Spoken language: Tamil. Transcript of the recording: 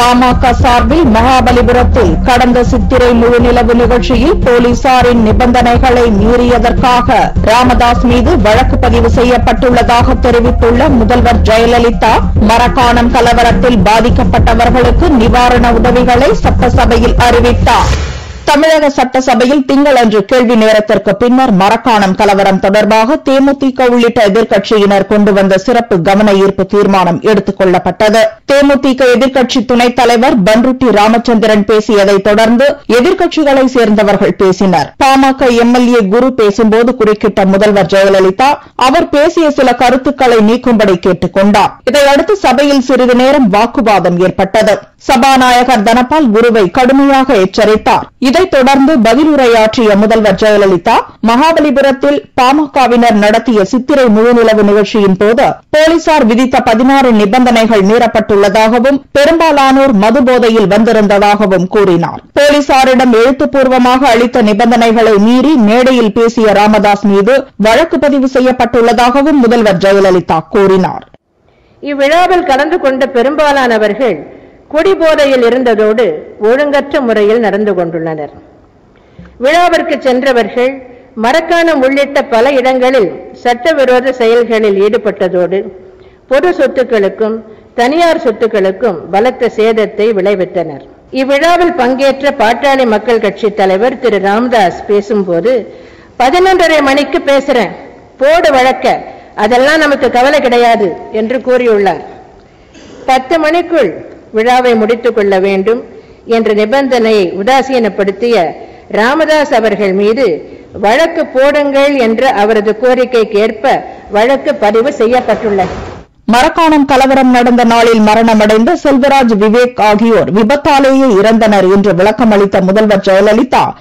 பாமக சார்பில் மகாபலிபுரத்தில் கடந்த சித்திரை முழுநிலவு நிகழ்ச்சியில் போலீசாரின் நிபந்தனைகளை மீறியதற்காக ராமதாஸ் மீது வழக்கு பதிவு செய்யப்பட்டுள்ளதாக தெரிவித்துள்ள முதல்வர் ஜெயலலிதா மரக்காணம் கலவரத்தில் பாதிக்கப்பட்டவர்களுக்கு நிவாரண உதவிகளை சட்டசபையில் அறிவித்தார். தமிழக சட்டசபையில் திங்களன்று கேள்வி நேரத்திற்கு பின்னர் மரக்காணம் கலவரம் தொடர்பாக தேமுதிக உள்ளிட்ட எதிர்க்கட்சியினர் கொண்டு வந்த சிறப்பு கவன ஈர்ப்பு தீர்மானம் எடுத்துக் கொள்ளப்பட்டது. தேமுதிக எதிர்க்கட்சி துணைத் தலைவர் பன்ருட்டி ராமச்சந்திரன் பேசியதைத் தொடர்ந்து எதிர்க்கட்சிகளை சேர்ந்தவர்கள் பேசினர். பாமக எம்எல்ஏ குரு பேசும்போது குறுக்கிட்ட முதல்வர் ஜெயலலிதா அவர் பேசிய சில கருத்துக்களை நீக்கும்படி கேட்டுக் கொண்டார் இதையடுத்து சபையில் சிறிது நேரம் வாக்குவாதம் ஏற்பட்டது. சபாநாயகர் தனபால் குருவை கடுமையாக எச்சரித்தார். இதைத் தொடர்ந்து பதில் உரையாற்றிய முதல்வர் ஜெயலலிதா மகாபலிபுரத்தில் பாமகவினர் நடத்திய சித்திரை முழுநிலவு நிகழ்ச்சியின் போது போலீசார் விதித்த பதினாறு நிபந்தனைகள் மீறப்பட்டுள்ளதாகவும் பெரும்பாலானோர் மதுபோதையில் வந்திருந்ததாகவும் கூறினார். போலீசாரிடம் எழுத்துப்பூர்வமாக அளித்த நிபந்தனைகளை மீறி மேடையில் பேசிய ராமதாஸ் மீது வழக்கு பதிவு செய்யப்பட்டுள்ளதாகவும் முதல்வர் ஜெயலலிதா கூறினார். இவ்விழாவில் கலந்து கொண்ட பெரும்பாலானவர்கள் குடிபோதையில் இருந்ததோடு ஒழுங்கற்ற முறையில் நடந்து கொண்டுள்ளனர். விழாவிற்கு சென்றவர்கள் மரக்காணம் உள்ளிட்ட பல இடங்களில் சட்டவிரோத செயல்களில் ஈடுபட்டதோடு பொது சொத்துக்களுக்கும் தனியார் சொத்துக்களுக்கும் பலத்த சேதத்தை விளைவித்தனர். இவ்விழாவில் பங்கேற்ற பாட்டாளி மக்கள் கட்சி தலைவர் திரு ராம்தாஸ் பேசும்போது பதினொன்றரை மணிக்கு பேசுறேன் போடு வழக்க அதெல்லாம் நமக்கு கவலை கிடையாது என்று கூறியுள்ளார். பத்து மணிக்குள் விழாவை முடித்துக் கொள்ள வேண்டும் என்ற நிபந்தனையை உதாசீனப்படுத்திய ராமதாஸ் அவர்கள் மீது வழக்கு போடுங்கள் என்ற அவரது கோரிக்கைக்கு ஏற்ப வழக்கு பதிவு செய்யப்பட்டுள்ளது. மரக்காணம் கலவரம் நடந்த நாளில் மரணமடைந்த செல்வராஜ் விவேக் ஆகியோர் விபத்தாலேயே இறந்தனர் என்று விளக்கமளித்த முதல்வர் ஜெயலலிதா